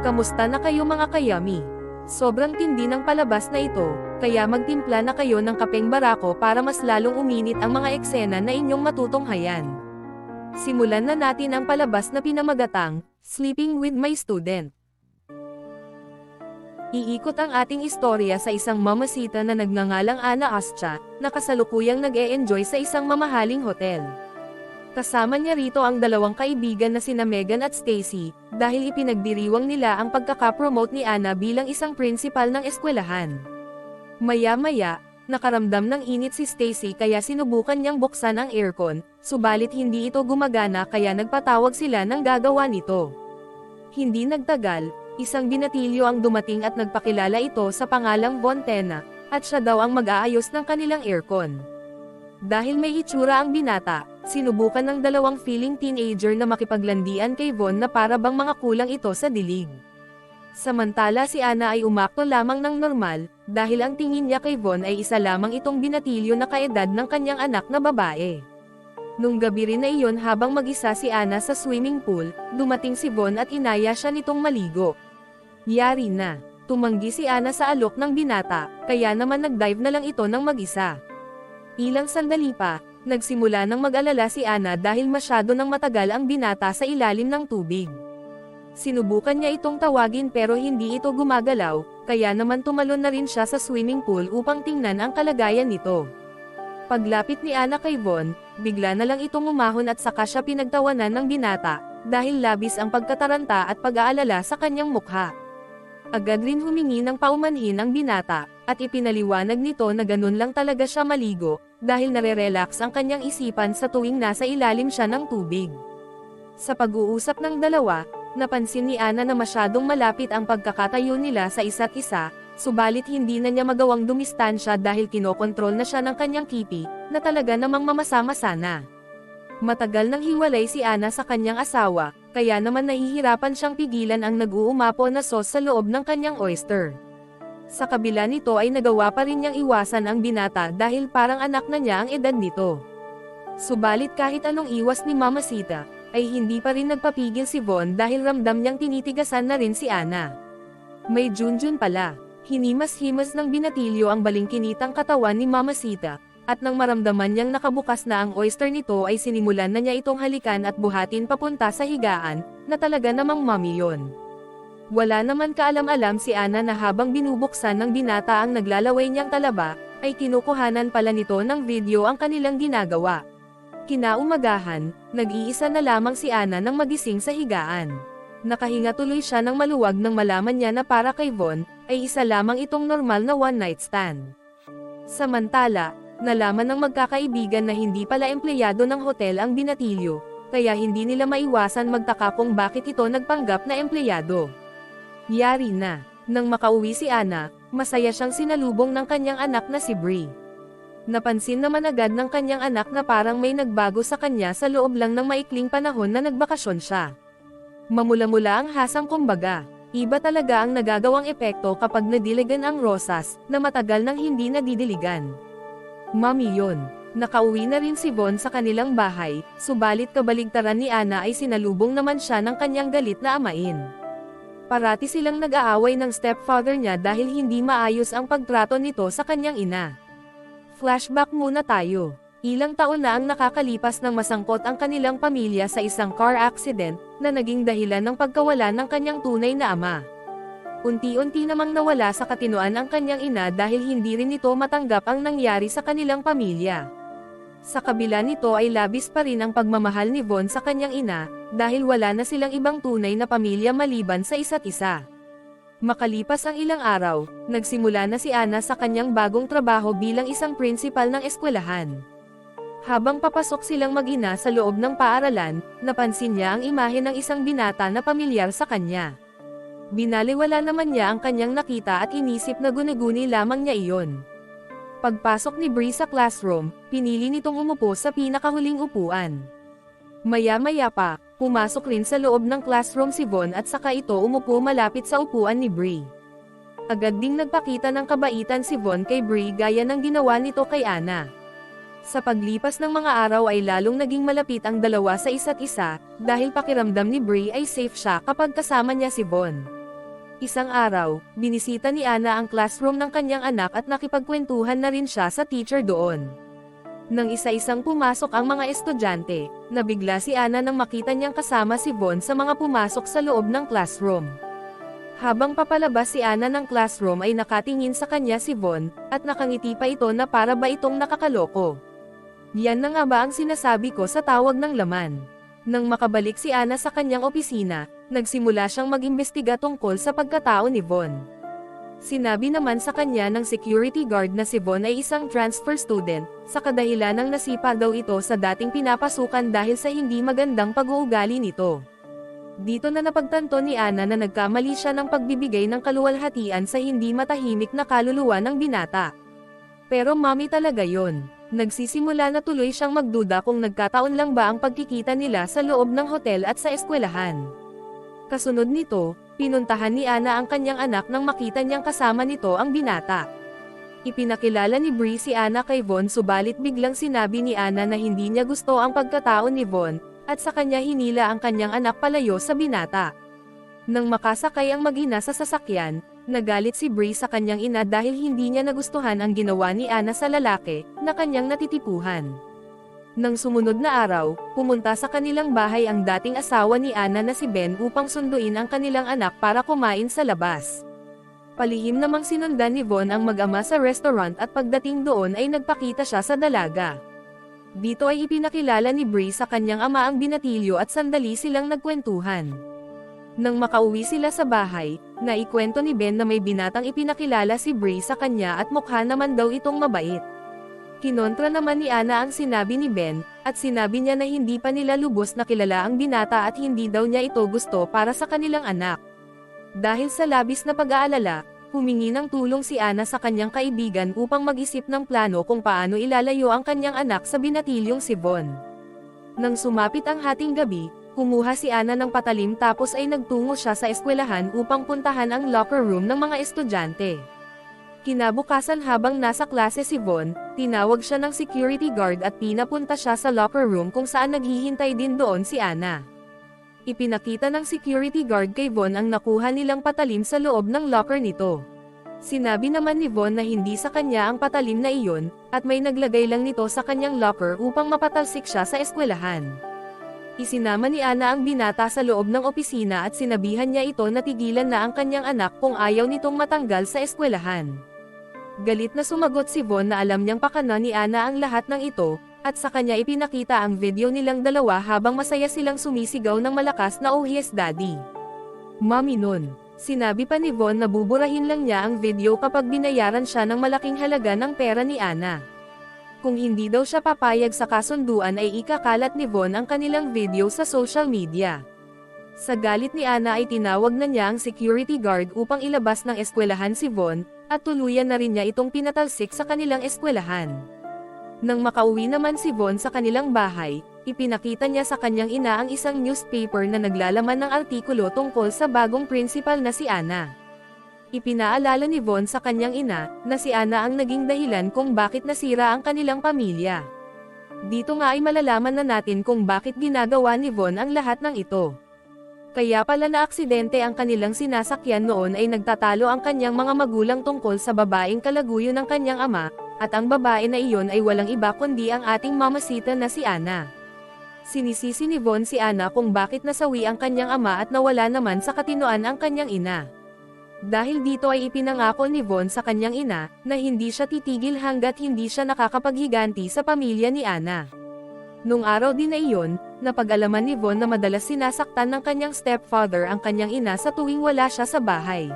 Kamusta na kayo mga kayami? Sobrang tindi ng palabas na ito, kaya magtimpla na kayo ng kapeng barako para mas lalong uminit ang mga eksena na inyong matutunghayan. Simulan na natin ang palabas na pinamagatang, Sleeping with My Student. Iikot ang ating istorya sa isang mamasita na nagngangalang Ana Ascha, na kasalukuyang nag-e-enjoy sa isang mamahaling hotel. Kasama niya rito ang dalawang kaibigan na sina Megan at Stacy, dahil ipinagdiriwang nila ang pagkakapromote ni Anna bilang isang principal ng eskwelahan. Maya-maya, nakaramdam ng init si Stacy kaya sinubukan niyang buksan ang aircon, subalit hindi ito gumagana kaya nagpatawag sila ng gagawa nito. Hindi nagtagal, isang binatilyo ang dumating at nagpakilala ito sa pangalang Bontena, at siya daw ang mag-aayos ng kanilang aircon. Dahil may itsura ang binata, sinubukan ng dalawang feeling teenager na makipaglandian kay Von na para bang mga kulang ito sa dilig. Samantala si Ana ay umakto lamang ng normal, dahil ang tingin niya kay Von ay isa lamang itong binatilyo na kaedad ng kanyang anak na babae. Nung gabi rin na iyon habang mag-isa si Ana sa swimming pool, dumating si Von at inaya siya nitong maligo. Yari na, tumanggi si Ana sa alok ng binata, kaya naman nag-dive na lang ito ng mag-isa. Ilang sandali pa, nagsimula ng mag-alala si Ana dahil masyado nang matagal ang binata sa ilalim ng tubig. Sinubukan niya itong tawagin pero hindi ito gumagalaw, kaya naman tumalon na rin siya sa swimming pool upang tingnan ang kalagayan nito. Paglapit ni Ana kay Von, bigla na lang itong umahon at saka siya pinagtawanan ng binata, dahil labis ang pagkataranta at pag-aalala sa kanyang mukha. Agad rin humingi ng paumanhin ang binata, at ipinaliwanag nito na ganun lang talaga siya maligo, dahil nare-relax ang kanyang isipan sa tuwing nasa ilalim siya ng tubig. Sa pag-uusap ng dalawa, napansin ni Ana na masyadong malapit ang pagkakatayo nila sa isa't isa, subalit hindi na niya magawang dumistansya dahil kinokontrol na siya ng kanyang kipi, na talaga namang mamasama sana. Matagal nang hiwalay si Ana sa kanyang asawa, kaya naman nahihirapan siyang pigilan ang nag-uumapo na sauce sa loob ng kanyang oyster. Sa kabila nito ay nagawa pa rin niyang iwasan ang binata dahil parang anak na niya ang edad nito. Subalit kahit anong iwas ni Mama Sita, ay hindi pa rin nagpapigil si Von dahil ramdam niyang tinitigasan na rin si Ana. May Junjun pala, hinimas-himas ng binatilyo ang balingkinitang katawan ni Mama Sita, at nang maramdaman niyang nakabukas na ang oyster nito ay sinimulan na niya itong halikan at buhatin papunta sa higaan, na talaga namang mami yon. Wala naman kaalam-alam si Ana na habang binubuksan ng binata ang naglalaway niyang talaba, ay kinukuhanan pala nito ng video ang kanilang ginagawa. Kinaumagahan, nag-iisa na lamang si Ana nang magising sa higaan. Nakahinga tuloy siya ng maluwag nang malaman niya na para kay Von, ay isa lamang itong normal na one-night stand. Samantala, nalaman ng magkakaibigan na hindi pala empleyado ng hotel ang binatilyo, kaya hindi nila maiwasan magtaka kung bakit ito nagpanggap na empleyado. Yari na, nang makauwi si Ana, masaya siyang sinalubong ng kanyang anak na si Brie. Napansin naman agad ng kanyang anak na parang may nagbago sa kanya sa loob lang ng maikling panahon na nagbakasyon siya. Mamula-mula ang hasang kumbaga, iba talaga ang nagagawang epekto kapag nadiligan ang rosas, na matagal nang hindi nadidiligan. Mami yon. Nakauwi na rin si Von sa kanilang bahay, subalit kabaligtaran ni Ana ay sinalubong naman siya ng kanyang galit na amain. Parati silang nag-aaway ng stepfather niya dahil hindi maayos ang pagtrato nito sa kanyang ina. Flashback muna tayo. Ilang taon na ang nakakalipas ng masangkot ang kanilang pamilya sa isang car accident, na naging dahilan ng pagkawala ng kanyang tunay na ama. Unti-unti namang nawala sa katinoan ang kanyang ina dahil hindi rin ito matanggap ang nangyari sa kanilang pamilya. Sa kabila nito ay labis pa rin ang pagmamahal ni Von sa kanyang ina, dahil wala na silang ibang tunay na pamilya maliban sa isa't isa. Makalipas ang ilang araw, nagsimula na si Ana sa kanyang bagong trabaho bilang isang principal ng eskwelahan. Habang papasok silang mag-ina sa loob ng paaralan, napansin niya ang imahe ng isang binata na pamilyar sa kanya. Binaliwala naman niya ang kanyang nakita at inisip na gunaguni lamang niya iyon. Pagpasok ni Bree sa classroom, pinili nitong umupo sa pinakahuling upuan. Maya-maya pa, pumasok rin sa loob ng classroom si Von at saka ito umupo malapit sa upuan ni Bree. Agad ding nagpakita ng kabaitan si Von kay Bree gaya ng ginawa nito kay Ana. Sa paglipas ng mga araw ay lalong naging malapit ang dalawa sa isa't isa, dahil pakiramdam ni Bree ay safe siya kapag kasama niya si Von. Isang araw, binisita ni Ana ang classroom ng kanyang anak at nakipagkwentuhan na rin siya sa teacher doon. Nang isa-isang pumasok ang mga estudyante, nabigla si Ana nang makita niyang kasama si Von sa mga pumasok sa loob ng classroom. Habang papalabas si Ana ng classroom ay nakatingin sa kanya si Von, at nakangiti pa ito na para ba itong nakakaloko. Yan na nga ba ang sinasabi ko sa tawag ng laman. Nang makabalik si Ana sa kanyang opisina, nagsimula siyang mag-imbestiga tungkol sa pagkatao ni Von. Sinabi naman sa kanya ng security guard na si Von ay isang transfer student, sa kadahilan ng nasipa daw ito sa dating pinapasukan dahil sa hindi magandang pag-uugali nito. Dito na napagtanto ni Ana na nagkamali siya ng pagbibigay ng kaluwalhatian sa hindi matahimik na kaluluwa ng binata. Pero mami talaga yon. Nagsisimula na tuloy siyang magduda kung nagkataon lang ba ang pagkikita nila sa loob ng hotel at sa eskwelahan. Kasunod nito, pinuntahan ni Ana ang kanyang anak nang makita niyang kasama nito ang binata. Ipinakilala ni Bree si Ana kay Von subalit biglang sinabi ni Ana na hindi niya gusto ang pagkatao ni Von, at sa kanya hinila ang kanyang anak palayo sa binata. Nang makasakay ang magina sa sasakyan, nagalit si Bree sa kanyang ina dahil hindi niya nagustuhan ang ginawa ni Ana sa lalaki, na kanyang natitipuhan. Nang sumunod na araw, pumunta sa kanilang bahay ang dating asawa ni Ana na si Ben upang sunduin ang kanilang anak para kumain sa labas. Palihim namang sinundan ni Von ang mag-ama sa restaurant at pagdating doon ay nagpakita siya sa dalaga. Dito ay ipinakilala ni Bree sa kanyang ama ang binatilyo at sandali silang nagkwentuhan. Nang makauwi sila sa bahay, naikwento ni Ben na may binatang ipinakilala si Bree sa kanya at mukha naman daw itong mabait. Kinontra naman ni Ana ang sinabi ni Ben, at sinabi niya na hindi pa nila lubos na kilala ang binata at hindi daw niya ito gusto para sa kanilang anak. Dahil sa labis na pag-aalala, humingi ng tulong si Ana sa kanyang kaibigan upang mag-isip ng plano kung paano ilalayo ang kanyang anak sa binatilyong si Von. Nang sumapit ang hating gabi, kumuha si Ana ng patalim tapos ay nagtungo siya sa eskwelahan upang puntahan ang locker room ng mga estudyante. Kinabukasan habang nasa klase si Von, tinawag siya ng security guard at pinapunta siya sa locker room kung saan naghihintay din doon si Ana. Ipinakita ng security guard kay Von ang nakuha nilang patalim sa loob ng locker nito. Sinabi naman ni Von na hindi sa kanya ang patalim na iyon, at may naglagay lang nito sa kanyang locker upang mapatalsik siya sa eskwelahan. Isinama ni Ana ang binata sa loob ng opisina at sinabihan niya ito na tigilan na ang kanyang anak kung ayaw nitong matanggal sa eskwelahan. Galit na sumagot si Von na alam niyang pakana ni Ana ang lahat ng ito, at sa kanya ipinakita ang video nilang dalawa habang masaya silang sumisigaw ng malakas na Oh yes daddy. Mami nun. Sinabi pa ni Von na buburahin lang niya ang video kapag binayaran siya ng malaking halaga ng pera ni Ana. Kung hindi daw siya papayag sa kasunduan ay ikakalat ni Von ang kanilang video sa social media. Sa galit ni Ana ay tinawag na niya ang security guard upang ilabas ng eskwelahan si Von, at tuluyan na rin niya itong pinatalsik sa kanilang eskwelahan. Nang makauwi naman si Von sa kanilang bahay, ipinakita niya sa kanyang ina ang isang newspaper na naglalaman ng artikulo tungkol sa bagong principal na si Ana. Ipinaalala ni Von sa kanyang ina, na si Ana ang naging dahilan kung bakit nasira ang kanilang pamilya. Dito nga ay malalaman na natin kung bakit ginagawa ni Von ang lahat ng ito. Kaya pala na aksidente ang kanilang sinasakyan noon ay nagtatalo ang kanyang mga magulang tungkol sa babaeng kalaguyo ng kanyang ama, at ang babae na iyon ay walang iba kundi ang ating mamasita na si Ana. Sinisisi ni Von si Ana kung bakit nasawi ang kanyang ama at nawala naman sa katinoan ang kanyang ina. Dahil dito ay ipinangako ni Von sa kanyang ina, na hindi siya titigil hanggat hindi siya nakakapaghiganti sa pamilya ni Ana. Nung araw din na iyon, napag-alaman ni Von na madalas sinasaktan ng kanyang stepfather ang kanyang ina sa tuwing wala siya sa bahay.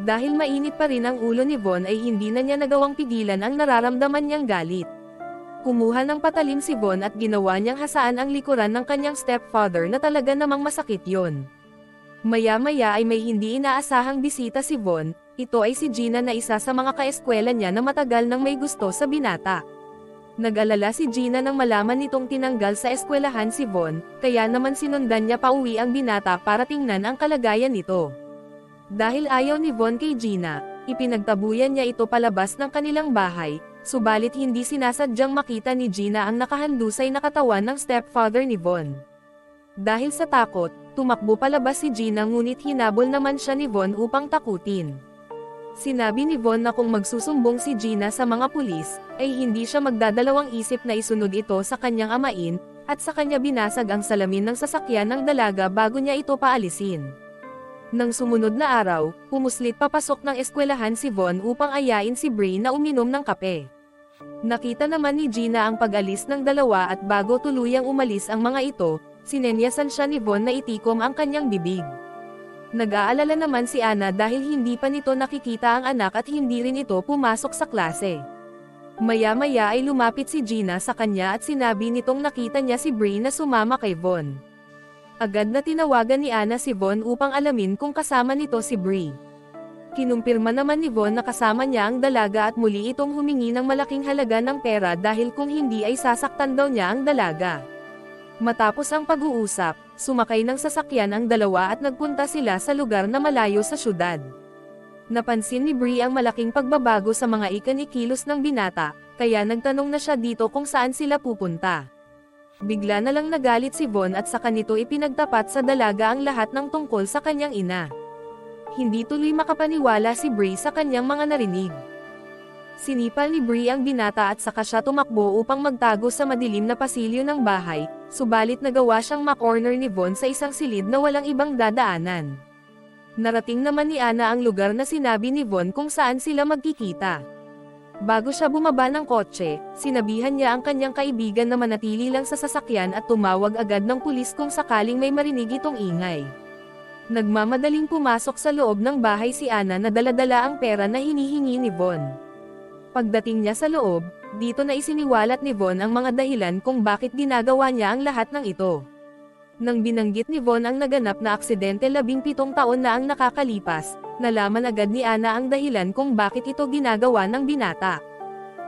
Dahil mainit pa rin ang ulo ni Von ay hindi na niya nagawang pigilan ang nararamdaman niyang galit. Kumuha ng patalim si Von at ginawa niyang hasaan ang likuran ng kanyang stepfather na talaga namang masakit yon. Maya-maya ay may hindi inaasahang bisita si Von, ito ay si Gina na isa sa mga kaeskwela niya na matagal nang may gusto sa binata. Nag-alala si Gina nang malaman nitong tinanggal sa eskwelahan si Von, kaya naman sinundan niya pauwi ang binata para tingnan ang kalagayan nito. Dahil ayaw ni Von kay Gina, ipinagtabuyan niya ito palabas ng kanilang bahay, subalit hindi sinasadyang makita ni Gina ang nakahandusay na katawan ng stepfather ni Von. Dahil sa takot, tumakbo palabas si Gina ngunit hinabol naman siya ni Von upang takutin. Sinabi ni Von na kung magsusumbong si Gina sa mga pulis, ay hindi siya magdadalawang isip na isunod ito sa kanyang amain, at sa kanya binasag ang salamin ng sasakyan ng dalaga bago niya ito paalisin. Nang sumunod na araw, pumuslit papasok ng eskwelahan si Von upang ayain si Brie na uminom ng kape. Nakita naman ni Gina ang pag-alis ng dalawa at bago tuluyang umalis ang mga ito, sinenyasan siya ni Von na itikom ang kanyang bibig. Nag-aalala naman si Anna dahil hindi pa nito nakikita ang anak at hindi rin ito pumasok sa klase. Maya-maya ay lumapit si Gina sa kanya at sinabi nitong nakita niya si Brie na sumama kay Von. Agad na tinawagan ni Anna si Von upang alamin kung kasama nito si Brie. Kinumpirma naman ni Von na kasama niya ang dalaga at muli itong humingi ng malaking halaga ng pera dahil kung hindi ay sasaktan daw niya ang dalaga. Matapos ang pag-uusap, sumakay ng sasakyan ang dalawa at nagpunta sila sa lugar na malayo sa syudad. Napansin ni Brie ang malaking pagbabago sa mga ikanikilos ng binata, kaya nagtanong na siya dito kung saan sila pupunta. Bigla na lang nagalit si Von at sa kanito ipinagtapat sa dalaga ang lahat ng tungkol sa kanyang ina. Hindi tuloy makapaniwala si Brie sa kanyang mga narinig. Sinipal ni Brie ang binata at saka siya tumakbo upang magtago sa madilim na pasilyo ng bahay, subalit nagawa siyang makorner ni Von sa isang silid na walang ibang dadaanan. Narating naman ni Ana ang lugar na sinabi ni Von kung saan sila magkikita. Bago siya bumaba ng kotse, sinabihan niya ang kanyang kaibigan na manatili lang sa sasakyan at tumawag agad ng pulis kung sakaling may marinig itong ingay. Nagmamadaling pumasok sa loob ng bahay si Ana na daladala ang pera na hinihingi ni Von. Pagdating niya sa loob, dito na isiniwalat ni Von ang mga dahilan kung bakit ginagawa niya ang lahat ng ito. Nang binanggit ni Von ang naganap na aksidente labing pitong taon na ang nakakalipas, nalaman agad ni Ana ang dahilan kung bakit ito ginagawa ng binata.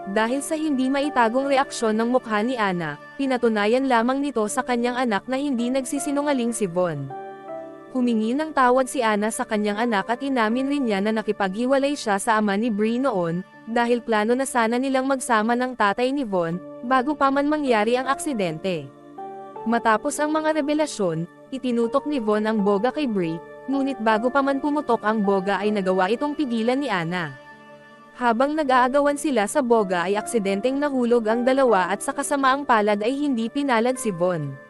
Dahil sa hindi maitagong reaksyon ng mukha ni Ana, pinatunayan lamang nito sa kanyang anak na hindi nagsisinungaling si Von. Humingi ng tawad si Ana sa kanyang anak at inamin rin niya na nakipaghiwalay siya sa ama ni Brie noon, dahil plano na sana nilang magsama ng tatay ni Von, bago pa man mangyari ang aksidente. Matapos ang mga revelasyon, itinutok ni Von ang boga kay Brie, ngunit bago pa man pumutok ang boga ay nagawa itong pigilan ni Ana. Habang nag-aagawan sila sa boga ay aksidenteng nahulog ang dalawa at sa kasamaang palad ay hindi pinalad si Von.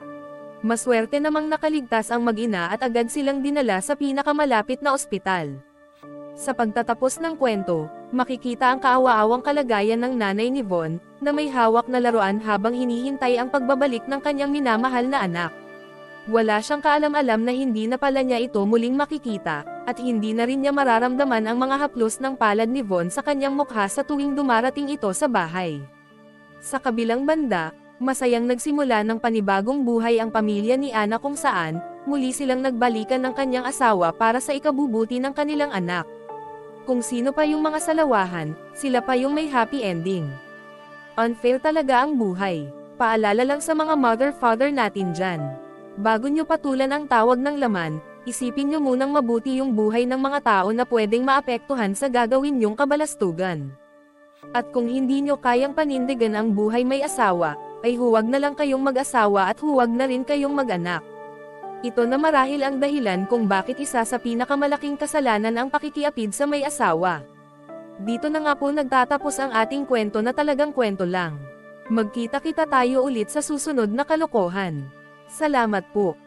Maswerte namang nakaligtas ang mag-ina at agad silang dinala sa pinakamalapit na ospital. Sa pagtatapos ng kwento, makikita ang kaawa-awang kalagayan ng nanay ni Von, na may hawak na laruan habang hinihintay ang pagbabalik ng kanyang minamahal na anak. Wala siyang kaalam-alam na hindi na pala niya ito muling makikita, at hindi na rin niya mararamdaman ang mga haplos ng palad ni Von sa kanyang mukha sa tuwing dumarating ito sa bahay. Sa kabilang banda, masayang nagsimula ng panibagong buhay ang pamilya ni Ana kung saan, muli silang nagbalikan ng kanyang asawa para sa ikabubuti ng kanilang anak. Kung sino pa yung mga salawahan, sila pa yung may happy ending. Unfair talaga ang buhay. Paalala lang sa mga mother-father natin dyan. Bago nyo patulan ang tawag ng laman, isipin nyo munang mabuti yung buhay ng mga tao na pwedeng maapektuhan sa gagawin nyong kabalastugan. At kung hindi nyo kayang panindigan ang buhay may asawa, ay huwag na lang kayong mag-asawa at huwag na rin kayong mag-anak. Ito na marahil ang dahilan kung bakit isa sa pinakamalaking kasalanan ang pakikiapid sa may asawa. Dito na nga po nagtatapos ang ating kwento na talagang kwento lang. Magkita-kita tayo ulit sa susunod na kalokohan. Salamat po.